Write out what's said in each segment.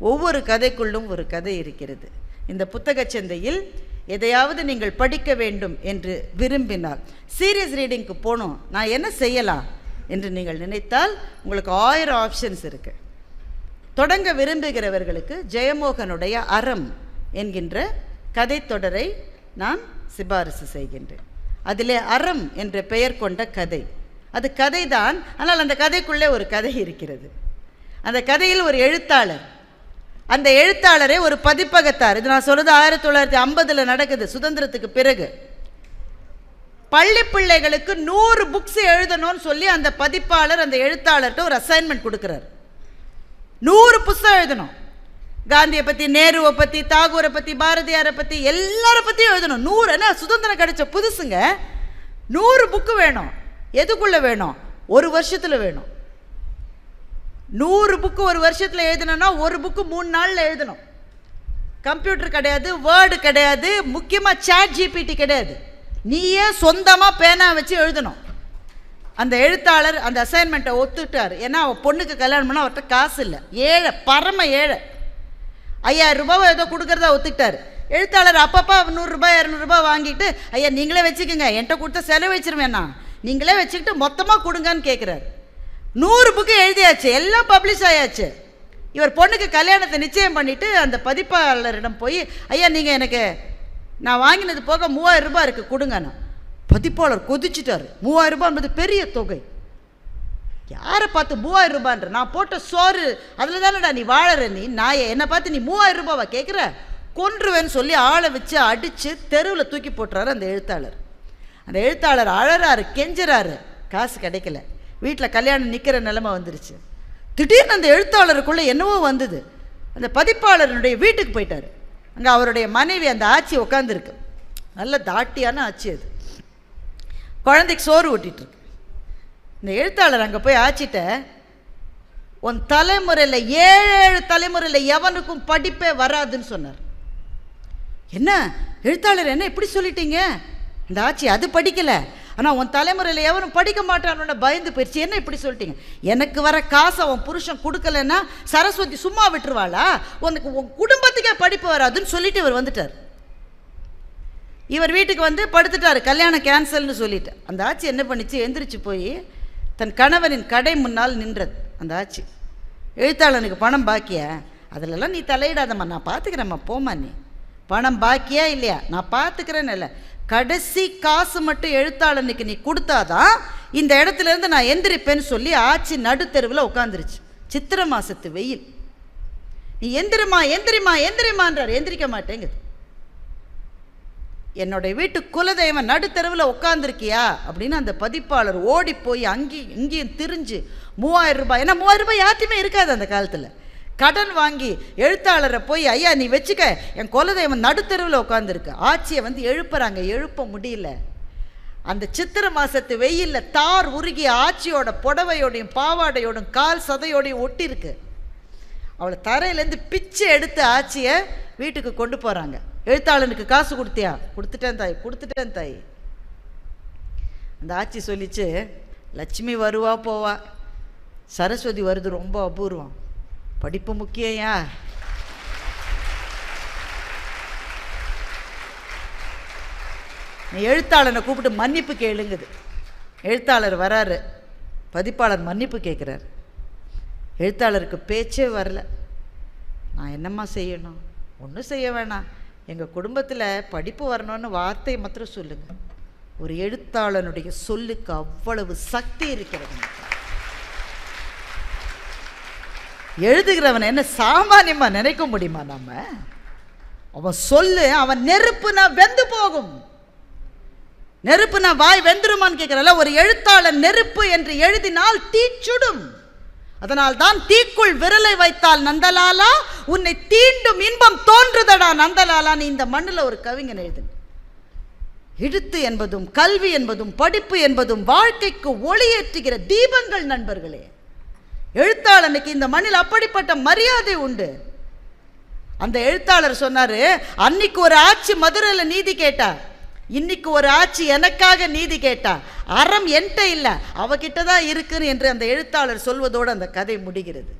ஒவ்வொரு கதைக்குள்ளும் ஒரு கதை இருக்கிறது. இந்த புத்தகச் சந்தையில் எதையாவது நீங்கள் படிக்க வேண்டும் என்று விரும்பினால் சீரியஸ் ரீடிங்க்கு போகணும் நான் என்ன செய்யலாம் என்று நீங்கள் நினைத்தால் உங்களுக்கு ஆயிரம் ஆப்ஷன்ஸ் இருக்குது தொடங்க விரும்புகிறவர்களுக்கு ஜெயமோகனுடைய அறம் என்கின்ற கதை தொடரை நான் சிபாரிசு செய்கின்றேன். அதிலே அறம் என்ற பெயர் கொண்ட கதை. அது கதைதான் ஆனால் அந்த கதைக்குள்ளே ஒரு கதை இருக்கிறது. அந்த கதையில் ஒரு எழுத்தாளர் அந்த எழுத்தாளரே ஒரு பதிப்பகத்தார். இது நான் சொல்கிறது ஆயிரத்தி தொள்ளாயிரத்தி ஐம்பதில் நடக்குது சுதந்திரத்துக்கு பிறகு. பள்ளி பிள்ளைகளுக்கு நூறு புக்ஸ் எழுதணும்னு சொல்லி அந்த பதிப்பாளர் அந்த எழுத்தாளர்கிட்ட ஒரு அசைன்மெண்ட் கொடுக்குறாரு. நூறு புஸ்தகம் எழுதணும். காந்தியை பற்றி நேருவை பற்றி தாகூரை பற்றி பாரதியாரை பற்றி எல்லாரை பற்றியும் எழுதணும். நூறு என்ன சுதந்திரம் கிடைச்ச புதுசுங்க. நூறு புக்கு வேணும். எதுக்குள்ளே வேணும்? ஒரு வருஷத்தில் வேணும். நூறு புக்கு ஒரு வருஷத்தில் எழுதணும்னா ஒரு புக்கு மூணு நாளில் எழுதணும். கம்ப்யூட்டர் கிடையாது வேர்டு கிடையாது முக்கியமாக சேட் ஜிபிடி கிடையாது. நீயே சொந்தமாக பேனா வச்சு எழுதணும். அந்த எழுத்தாளர் அந்த அசைன்மெண்ட்டை ஒத்துட்டார் ஏன்னா அவன் பொண்ணுக்கு கல்யாணம் பண்ணால் அவர்கிட்ட காசு இல்லை. ஏழை பரம ஏழை. ஐயாயிரம் ரூபாவை ஏதோ கொடுக்குறதா ஒத்துக்கிட்டார். எழுத்தாளர் அப்பப்போ நூறுரூபா இரநூறுபா வாங்கிட்டு ஐயா நீங்களே வச்சுக்கோங்க. என்கிட்ட கொடுத்த செலவு வச்சிருவேண்ணா நீங்களே வச்சுக்கிட்டு மொத்தமாக கொடுங்கன்னு கேட்குறாரு நூறு புக்கு எழுதியாச்சு. எல்லாம் பப்ளிஷ் ஆயாச்சு. இவர் பொண்ணுக்கு கல்யாணத்தை நிச்சயம் பண்ணிவிட்டு அந்த பதிப்பாளரிடம் போய் ஐயா நீங்கள் எனக்கு நான் வாங்கினது போக மூவாயிரம் ரூபாய் இருக்குது கொடுங்கண்ணா பதிப்பாளர் கொதிச்சிட்டாரு. மூவாயிரம் ரூபாய் என்பது பெரிய தொகை. யாரை பார்த்து மூவாயிரம் ரூபான்ற நான் போட்ட சோறு அதில் தானடா நீ வாழற நீ? நான் என்னை பார்த்து நீ மூவாயிரம் ரூபாவா கேட்குற கொன்றுவேன்னு சொல்லி ஆளை வச்சு அடித்து தெருவில் தூக்கி போட்டுறாரு அந்த எழுத்தாளர். அந்த எழுத்தாளர் அழறாரு கெஞ்சுறாரு. காசு கிடைக்கல. வீட்டில் கல்யாணம் நிற்கிற நிலமை வந்துருச்சு. திடீர்னு அந்த எழுத்தாளருக்குள்ளே என்னவோ வந்தது. அந்த பதிப்பாளருடைய வீட்டுக்கு போயிட்டார். அங்கே அவருடைய மனைவி அந்த ஆட்சி உட்காந்துருக்கு நல்ல தாட்டியான ஆட்சி அது. குழந்தைக்கு சோறு ஓட்டிகிட்ருக்கு இந்த எழுத்தாளர் அங்கே போய் ஆச்சிட்ட உன் தலைமுறையில் ஏழு ஏழு தலைமுறையில் எவனுக்கும் படிப்பே வராதுன்னு சொன்னார். என்ன? எழுத்தாளர் என்ன இப்படி சொல்லிட்டீங்க? இந்த ஆச்சி அது படிக்கலை. ஆனால் உன் தலைமுறையில் எவனும் படிக்க மாட்டான்னு பயந்து போயிடுச்சு என்ன இப்படி சொல்லிட்டீங்க? எனக்கு வர காசை உன் புருஷன் கொடுக்கலன்னா சரஸ்வதி சும்மா விட்டுருவாளா? உனக்கு உன் குடும்பத்துக்கே படிப்பு வராதுன்னு சொல்லிட்டு இவர் வந்துட்டார். இவர் வீட்டுக்கு வந்து படுத்துட்டார். கல்யாணம் கேன்சல்னு சொல்லிட்டு. அந்த ஆச்சு என்ன பண்ணிச்சு? எந்திரிச்சு போய் தன் கணவனின் கடை முன்னால் நின்றது. அந்த ஆச்சு எழுத்தாளனுக்கு பணம் பாக்கியா? அதிலெல்லாம் நீ தலையிடாதம்மா. நான் பார்த்துக்கிறேம்மா போம்மா நீ. பணம் பாக்கியா இல்லையா? நான் பார்த்துக்கிறேன்னு இல்லை. கடைசி காசு மட்டும் எழுத்தாளனுக்கு நீ கொடுத்தாதான் இந்த இடத்துல இருந்து நான் எந்திரிப்பேன்னு சொல்லி ஆச்சு நடுத்தெருவில் உட்காந்துருச்சு சித்திரை மாசத்து வெயில். நீ எந்திரிமா எந்திரிமா எந்திரிமான்றார். எந்திரிக்க மாட்டேங்குது. என்னுடைய வீட்டு குலதெய்வம் நடுத்தெருவில் உட்காந்துருக்கியா அப்படின்னு அந்த பதிப்பாளர் ஓடி போய் அங்கேயும் இங்கேயும் திரிஞ்சு மூவாயிரம் ரூபாய். ஏன்னா மூவாயிரம் ரூபாய் யார்ட்டையுமே இருக்காது அந்த காலத்தில். கடன் வாங்கி எழுத்தாளரை போய் ஐயா நீ வச்சுக்க. என் குலதெய்வம் நடுத்தெருவில் உட்காந்துருக்கு ஆட்சியை வந்து எழுப்புறாங்க. எழுப்ப முடியல. அந்த சித்திரை மாசத்து வெயிலில் தார் உருகி ஆட்சியோட புடவையோடையும் பாவாடையோடும் கால் சதையோடையும் ஒட்டியிருக்கு. அவளை தரையிலேருந்து பிச்சை எடுத்து ஆட்சியை வீட்டுக்கு கொண்டு போகிறாங்க எழுத்தாளனுக்கு காசு கொடுத்தியா? கொடுத்துட்டேன் தாய் கொடுத்துட்டேன் தாய். அந்த ஆட்சி சொல்லிச்சு லட்சுமி வருவா போவா. சரஸ்வதி வருது ரொம்ப அபூர்வம். படிப்பு முக்கியம்யா நீ எழுத்தாளனை கூப்பிட்டு மன்னிப்பு கேளுங்குது. எழுத்தாளர் வராரு. பதிப்பாளர் மன்னிப்பு கேட்குறாரு எழுத்தாளருக்கு பேச்சே வரல. நான் என்னம்மா செய்யணும்? ஒன்றும் செய்ய வேணாம். எங்கள் குடும்பத்தில் படிப்பு வரணும்னு வார்த்தை மாத்திரம் சொல்லுங்கள் ஒரு எழுத்தாளனுடைய சொல்லுக்கு அவ்வளவு சக்தி இருக்கிறது. எழுதுகிறவன் என்ன சாமானியமாக நினைக்க முடியுமா நம்ம அவன் சொல்லு அவன் நெருப்புனா வெந்து போகும். நெருப்புனா வாய் வெந்துருமான்னு கேட்குறல ஒரு எழுத்தாளன் நெருப்பு என்று எழுதினால் தீச்சுடும் அதனால் தான் தீக்குள் விரலை வைத்தால் நந்தலாலா உன்னை தீண்டும் இன்பம் தோன்றுதடா நந்தலாலா நீ இந்த மண்ணில் ஒரு கவிஞன் எழுது. எழுத்து என்பதும் கல்வி என்பதும் படிப்பு என்பதும் வாழ்க்கைக்கு ஒளியேற்றுகிற தீபங்கள் நண்பர்களே. எழுத்தாளனுக்கு இந்த மண்ணில் அப்படிப்பட்ட மரியாதை உண்டு. அந்த எழுத்தாளர் சொன்னார் அன்னைக்கு ஒரு ஆட்சி மதுரையில் நீதி கேட்டா இன்னைக்கு ஒரு ஆட்சி எனக்காக நீதி கேட்டா அறம் என்கிட்ட இல்லை அவகிட்ட தான் இருக்குன்னு என்று அந்த எழுத்தாளர் சொல்வதோடு அந்த கதை முடிகிறது.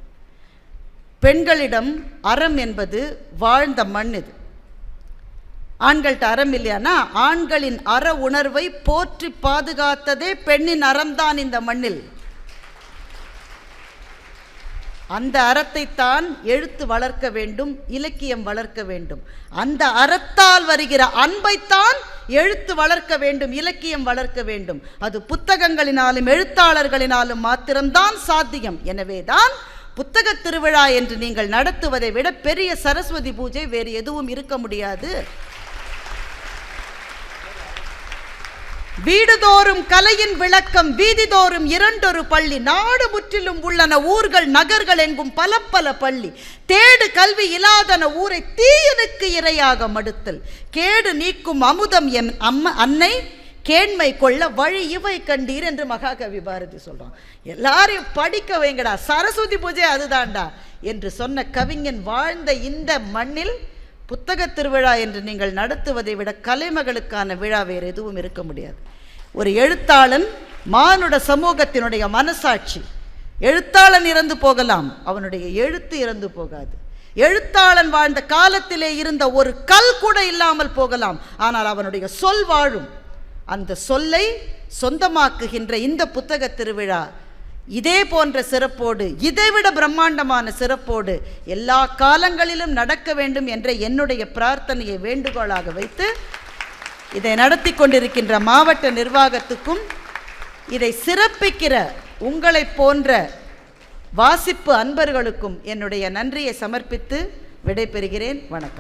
பெண்களிடம் அறம் என்பது வாழ்ந்த மண் இது. ஆண்கள்கிட்ட அறம் இல்லையானா ஆண்களின் அற உணர்வை போற்றி பாதுகாத்ததே பெண்ணின் அறம்தான் இந்த மண்ணில். அந்த அறத்தைத்தான் எழுத்து வளர்க்க வேண்டும் இலக்கியம் வளர்க்க வேண்டும். அந்த அறத்தால் வருகிற அன்பைத்தான் எழுத்து வளர்க்க வேண்டும் இலக்கியம் வளர்க்க வேண்டும். அது புத்தகங்களினாலும் எழுத்தாளர்களினாலும் மாத்திரம்தான் சாத்தியம். எனவேதான் புத்தக திருவிழா என்று நீங்கள் நடத்துவதை விட பெரிய சரஸ்வதி பூஜை வேறு எதுவும் இருக்க முடியாது. வீடுதோறும் கலையின் விளக்கம் வீதிதோறும் இரண்டொரு பள்ளி நாடு முற்றிலும் உள்ளன ஊர்கள் நகர்கள் எங்கும் பல பல பள்ளி. தேடு கல்வி இல்லாதன ஊரை தீயனுக்கு இரையாக மடுத்தல். கேடு நீக்கும் அமுதம் என் அம்ம அன்னை கேண்மை கொள்ள வழி இவை கண்டீர் என்று மகாகவி பாரதி சொல்றான். எல்லாரையும் படிக்க வைங்கடா. சரஸ்வதி பூஜை அதுதான்டா என்று சொன்ன கவிஞன் வாழ்ந்த இந்த மண்ணில் புத்தக திருவிழா என்று நீங்கள் நடத்துவதை விட கலைமகளுக்கான விழா வேறு எதுவும் இருக்க முடியாது. ஒரு எழுத்தாளன் மானுட சமூகத்தினுடைய மனசாட்சி. எழுத்தாளன் இறந்து போகலாம் அவனுடைய எழுத்து இறந்து போகாது. எழுத்தாளன் வாழ்ந்த காலத்திலே இருந்த ஒரு கல் கூட இல்லாமல் போகலாம் ஆனால் அவனுடைய சொல் வாழும். அந்த சொல்லை சொந்தமாக்குகின்ற இந்த புத்தக திருவிழா இதே போன்ற சிறப்போடு இதைவிட பிரம்மாண்டமான சிறப்போடு எல்லா காலங்களிலும் நடக்க வேண்டும் என்ற என்னுடைய பிரார்த்தனையை வேண்டுகோளாக வைத்து இதை நடத்தி கொண்டிருக்கின்ற மாவட்ட நிர்வாகத்துக்கும் இதை சிறப்பிக்கிற உங்களைப் போன்ற வாசிப்பு அன்பர்களுக்கும் என்னுடைய நன்றியை சமர்ப்பித்து விடைபெறுகிறேன். வணக்கம்.